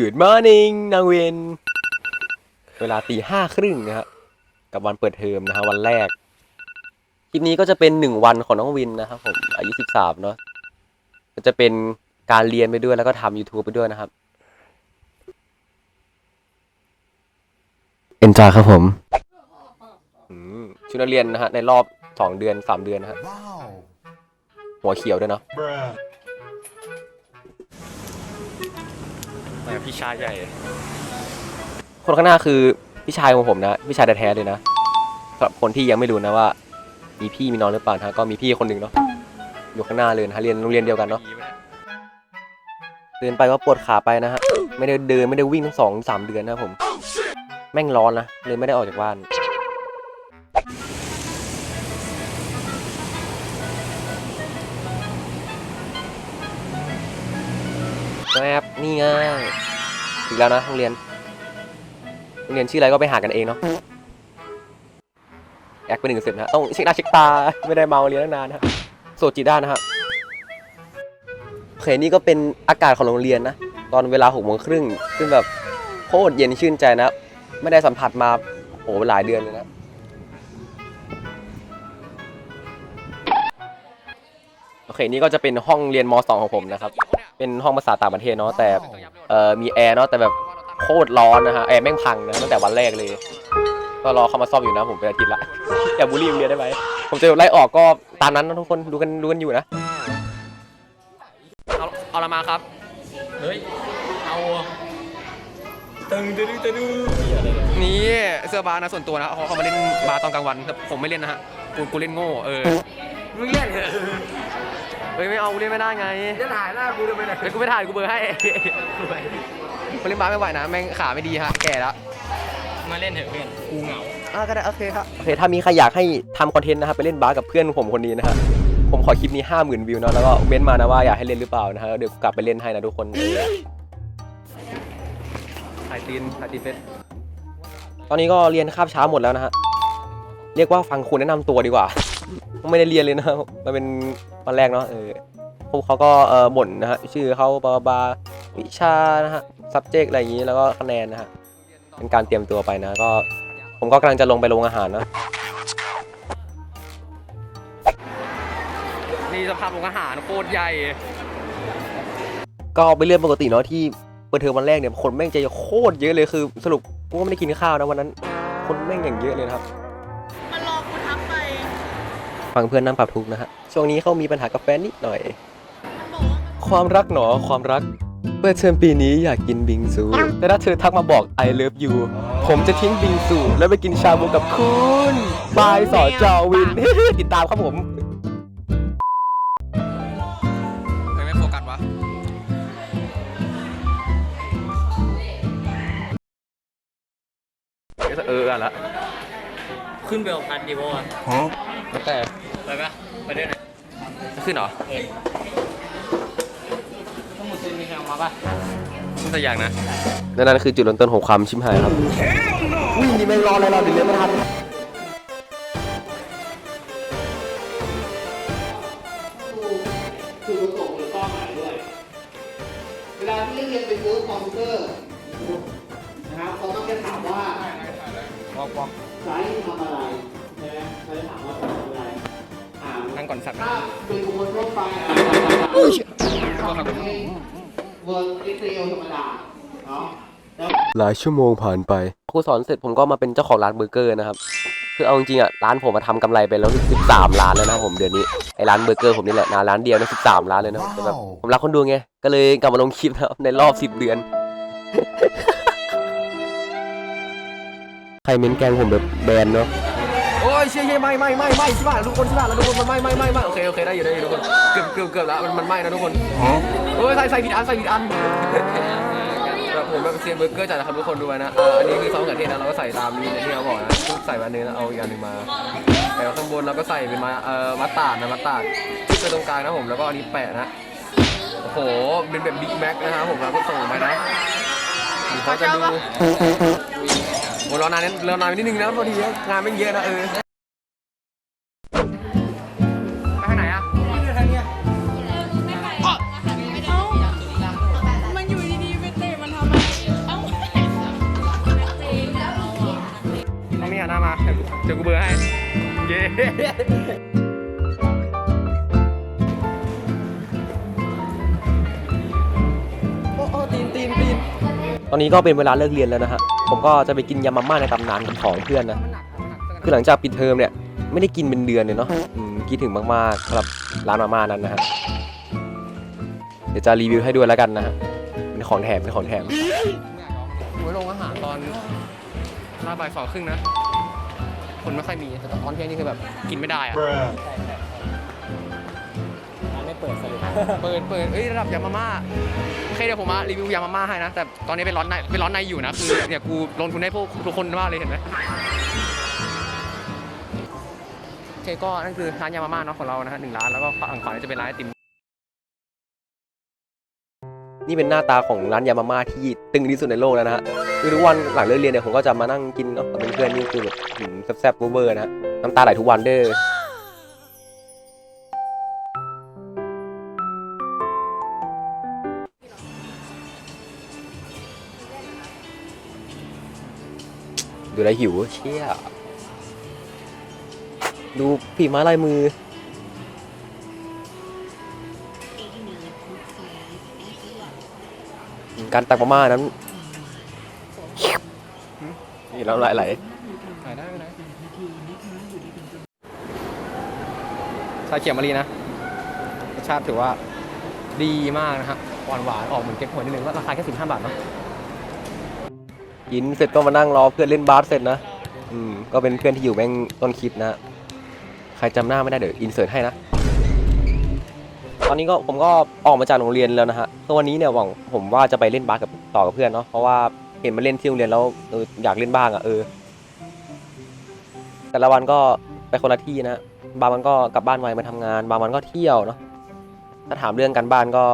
Good morning นางเวนเวลาตีห้าครึ่งนะฮะกับวันเปิดเทอมนะฮะวันแรก คลิปนี้ก็จะเป็นหนึ่งวันของน้องวินนะครับผมอายุสิบสามเนาะก็จะเป็นการเรียนไปด้วยแล้วก็ทำ YouTube ไปด้วยนะครับ เอ็นจอยครับผมอืมชุดนักเรียนนะฮะในรอบสองเดือนสามเดือนนะฮะ Wow. หัวเขียวด้วยเนาะ Bruh. แม่พี่ชายใหญ่ คนข้างหน้าคือพี่ชายของผมนะพี่ชายแท้ๆเลยนะสำหรับคนที่ยังไม่รู้นะว่า มีพี่มีน้องหรือเปล่านะก็มีพี่คนหนึ่งเนาะอยู่ข้างหน้าเลยนะฮะเรียนโรงเรียนเดียวกันเนาะเดินไปก็ปวดขาไปนะฮะไม่ได้เดินไม่ได้วิ่งทั้งสองสามเดือนนะครับผม แม่งร้อนนะเลยไม่ได้ออกจากบ้าน แอบนี่ไงถึงแล้วนะโรงเรียนโรงเรียนชื่ออะไรก็ไปหากันเองเนาะแอคไปหนึ่งสร็จนะต้องเช็คหน้าเช็คตาไม่ได้เมาเรียนตั้งนานฮะโสดจีด้านนะฮะโอเคนี่ก็เป็นอากาศของโรงเรียนนะ ตอนเวลาหกโมงครึ่งซึ่งแบบโคตรเย็นชื่นใจนะ ไม่ได้สัมผัสมาโหหลายเดือนเลยนะโอเคนี่ก็จะเป็นห้องเรียนม .2 ของผมนะครับ เป็นห้องภาษาต่างประเทศเนาะแต่เอ่อมีแอร์เนาะแต่แบบโคตรร้อนนะฮะแอร์แม่งพังนะตั้งแต่วันแรกเลย ก็รอเขามาซ่อมอยู่นะผมเป็นอาทิตย์ละ อย่าบูลลี่โรงเรียนได้ไหมผมจะไล่ออกก็ตามนั้นนะทุกคนดูกันดูกันอยู่นะเอาเอาละมาครับเฮ้ยเอาตึงตึงตึงนี่เสื้อบาสนะส่วนตัวนะเขาเขามาเล่นบาสตอนกลางวันแต่ผมไม่เล่นนะฮะกูกูเล่นโง่เออมึงเล่นเหรอ เฮ้ยไม่เอากูเล่นไม่ได้ไงจะถ่ายหน้ากูทำไมเนี่ยเฮ้ยกูไม่ถ่ายกูเบอร์ให้กูเล่นบาสไม่ไหวนะแม่งขาไม่ดีฮะแก่แล้วมาเล่นเถอะเพื่อนกูเหงาอะก็ได้โอเคครับโอเคถ้ามีใครอยากให้ทำคอนเทนต์นะครับไปเล่นบาสกับเพื่อนผมคนนี้นะฮะผมขอคลิปนี้ห้าหมื่นวิวเนาะแล้วก็เม้นต์มานะว่าอยากให้เล่นหรือเปล่านะฮะแล้วเดี๋ยวกูกลับไปเล่นให้นะทุกคนถ่ายตีนถ่ายตีนเฟซตอนนี้ก็เรียนคาบเช้าหมดแล้วนะฮะเรียกว่าฟังครูแนะนำตัวดีกว่า ไม่ได้เรียนเลยนะมันเป็นวันแรกเนาะเออครูเขาก็เออบ่นนะฮะชื่อเขาบาบาวิชานะฮะ subject อะไรอย่างนี้แล้วก็คะแนนนะฮะเป็นการเตรียมตัวไปนะ ก็ผมก็กำลังจะลงไปโรงอาหารนะนี่สภาพโรงอาหารโคตรใหญ่ ก็เป็นเรื่องปกติเนาะที่เปิดเทอมวันแรกเนี่ยคนแม่งจะโคตรเยอะเลยคือ สรุปกูก็ไม่ได้กินข้าวนะวันนั้น คนแม่งอย่างเยอะเลยนะครับ ฟังเพื่อนนั่งปรับทุกข์นะฮะ ช่วงนี้เขามีปัญหากับแฟนนิดหน่อยมันบอกว่ามันความรักหนอความรัก เปิดเทอมปีนี้อยากกินบิงซู แต่ถ้าเธอทักมาบอก I love you ผมจะทิ้งบิงซู แล้วไปกินชาบูกับคุณบายสอจอวิน ติดตามครับผมไม่โฟกัสวะเอออะละขึ้นเบลพันดีโวอะ Huh? แต่ไปปะไปด้วยหน่อยขึ้นเหรอต้องมุดซื้อมีใครเอามาปะสักอย่างนะนั่นคือจุดเริ่มต้นของความชิมหายครับวิ่งนี่ไม่รออะไรเราดิเลยไม่ทันคือประสงค์หรือเป้าหมายด้วย เวลาที่นักเรียนไปซื้อคอมพิวเตอร์นะครับเขาต้องจะถามว่าใช้ทำอะไร อ่านั่งก่อนสักถ้าเป็นบุคคลทั่วไปอะเวิร์ดเอ็กเซลธรรมดาเนาะแล้วหลายชั่วโมงผ่านไปครูสอนเสร็จผมก็มาเป็นเจ้าของร้านเบอร์เกอร์นะครับ คือเอาจริงๆอะร้านผมมาทำกำไรไปแล้วสิบสามล้านแล้วนะครับผมเดือนนี้ไอ้ร้านเบอร์เกอร์ผมนี่แหละนะร้านเดียวนะสิบสามล้านเลยนะแต่แบบผมรักคนดูไงก็เลยกลับมาลงคลิปนะครับในรอบสิบเดือนใครเม้นแกล้งผมแบบแบนเนาะโอ้ ยเชี่ยเชี่ยไม่ไม่ไม่ไม่ใช่ป่ะทุกคนใช่ป่ะแล้วทุกคนมันไม่ไม่ไม่ไม่โอเคโอเคได้อยู่ได้อยู่ทุกคนเกือบเกือบเกือบแล้วมันมันไม่นะทุกคน Huh? โอ้ยใส่ใส่ผิดอันใส่ผิดอันแบบผมแบบเซียนเบอร์เกอร์จัดนะครับทุกคนดูไว้นะอออันนี้คือซอสมะเขือเทศนะเราก็ใส่ตามนี้ที่เขาบอกนะใส่มาเนื้อเอาอีกอันหนึ่งมาแต่ข้างบนเราก็ใส่เป็นมาเอ่อมัสตาร์ดนะมัสตาร์ดที่ตรงกลางนะผมแล้วก็อันนี้แปะนะโอ้โหเป็นแบบบิ๊กแม็กนะครับผมเราก็ส่งไปนะเขาจะดูโอ้รอนานนิดรอนานนิดนึงนะพอดีงานไม่เยอะนะเออ เดี๋ยวกูเบอร์ให้เย้โอ้โอ้ตีนตีนตีนตอนนี้ก็เป็นเวลาเลิกเรียนแล้วนะฮะ ผมก็จะไปกินยำมาม่าในตำนานกับของเพื่อนนะ คือหลังจากปิดเทอมเนี่ย ไม่ได้กินเป็นเดือนเลยเนาะอืมคิดถึงมากๆสำหรับร้านมาม่านั้นนะฮะ เดี๋ยวจะรีวิวให้ด้วยแล้วกันนะฮะ เป็นของแถมเป็นของแถมหวยลงอาหารตอนหน้าบ่ายสองครึ่งนะ คนไม่ค่อยมี แต่ตอนเที่ยงนี่คือแบบกินไม่ได้อะไม่เปิดสรุปเปิดเปิดเอ้ยระดับยามาม่าโอเคเดี๋ยวผมมารีวิวยามาม่าให้นะ แต่ตอนนี้เป็นร้อนในเป็นร้อนในอยู่นะ คือเนี่ยกูลงทุนให้พวกทุกคนมากเลยเห็นไหมโอเคก็นั่นคือร้านยามาม่าเนาะของเรานะฮะหนึ่งร้านแล้วก็ฝั่งขวาจะเป็นร้านไอติม นี่เป็นหน้าตาของร้านยามาม่าที่ตึงที่สุดในโลกแล้วนะฮะคือทุกวันหลังเลิกเรียนเนี่ยผมก็จะมานั่งกินเนาะกับเพื่อนๆนี่คือแบบหืมแซ่บๆเวอร์ๆนะฮะน้ำตาไหลทุกวันเด้อดูแลหิวเชี่ยดูฝีม้ลายมือ การตักมาม่านั้นนี่แล้วไหลไหลถ่ายได้ไหมชาเขียวมะลินะรสชาติถือว่าดีมากนะฮะหวานหวานๆออกเหมือนเก๊กฮวยนิดนึงก็ราคาแค่สิบห้าบาทเนาะกินเสร็จก็มานั่งรอเพื่อนเล่นบาสเสร็จนะอืมก็เป็นเพื่อนที่อยู่แม่งต้นคลิปนะ ใครจำหน้าไม่ได้เดี๋ยวอินเสิร์ตให้นะ ตอนนี้ก็ผมก็ออกมาจากโรงเรียนแล้วนะฮะก็วันนี้เนี่ยหวังผมว่าจะไปเล่นบาสกับต่อกับเพื่อนเนาะเพราะว่าเห็นมาเล่นที่โรงเรียนแล้วเอออยากเล่นบ้างอะเออแต่ละวันก็ไปคนละที่นะบางวันก็กลับบ้านไวมาทำงาน บางวันก็เที่ยวเนาะถ้าถามเรื่องการบ้านก็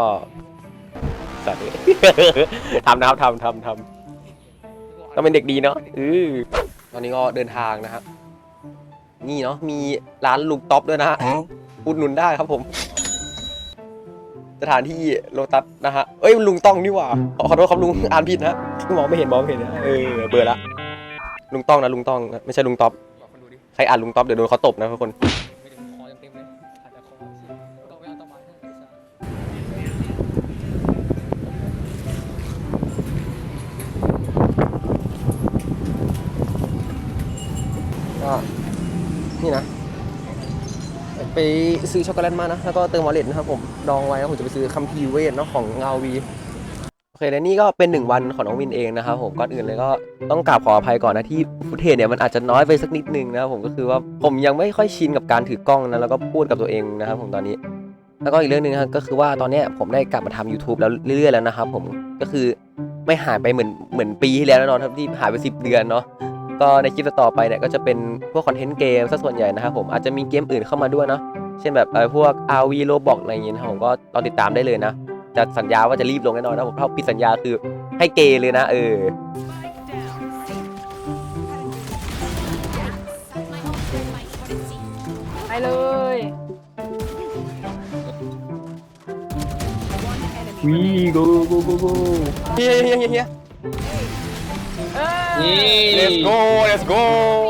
สัตว์ทำนะครับทำทำทำก็เป็นเด็กดีเนาะเออตอนนี้ก็เดินทางนะฮะนี่เนาะมีร้านลุงท็อปด้วยนะฮะอุดหนุนได้ครับผม สถานที่โลตัสนะฮะ เอ้ยลุงต้องนี่หว่าขอขอโทษครับลุงอ่านผิดนะมองไม่เห็นมองไม่เห็นนะเออเบอร์ละลุงต้องนะลุงต้องนะไม่ใช่ลุงท็อปบใครอ่านลุงท็อปเดี๋ยวโดนเขาตบนะทุกคนไม่ถึงคอเต็มๆเลยถ่า ไปซื้อช็อกโกแลตมานะ แล้วก็เติมวอลเล็ตนะครับผม ดองไว้แล้วผมจะไปซื้อคัมภีเวทเนาะของเงาวีโอเคและนี่ก็เป็นหนึ่งวันของน้องวินเองนะครับผม ก่อนอื่นเลยก็ต้องกราบขออภัยก่อนนะที่ฟุตเทจเนี่ยมันอาจจะน้อยไปสักนิดนึงนะครับผมก็คือว่าผมยังไม่ค่อยชินกับการถือกล้องนะแล้วก็พูดกับตัวเองนะครับผมตอนนี้แล้วก็อีกเรื่องหนึ่งครับก็คือว่าตอนนี้ผมได้กลับมาทำ YouTube แล้วเรื่อยๆแล้วนะครับผมก็คือไม่หายไปเหมือนเหมือนปีที่แล้วแน่นอนครับที่หายไป 10 เดือนเนาะ ก็ในคลิปต่อๆไปเนี่ยก็จะเป็นพวกคอนเทนต์เกมซะส่วนใหญ่นะครับผมอาจจะมีเกมอื่นเข้ามาด้วยเนาะเช่นแบบเออพวก RV Roblox อะไรอย่างเงี้ยนะครับผมก็รอติดตามได้เลยนะ จะสัญญาว่าจะรีบลงแน่นอนนะผมถ้าปิดสัญญาคือให้เกย์เลยนะ เออไปเลยวีโกโกโกโกเฮียเฮียเฮียเออนี่ let's go let's go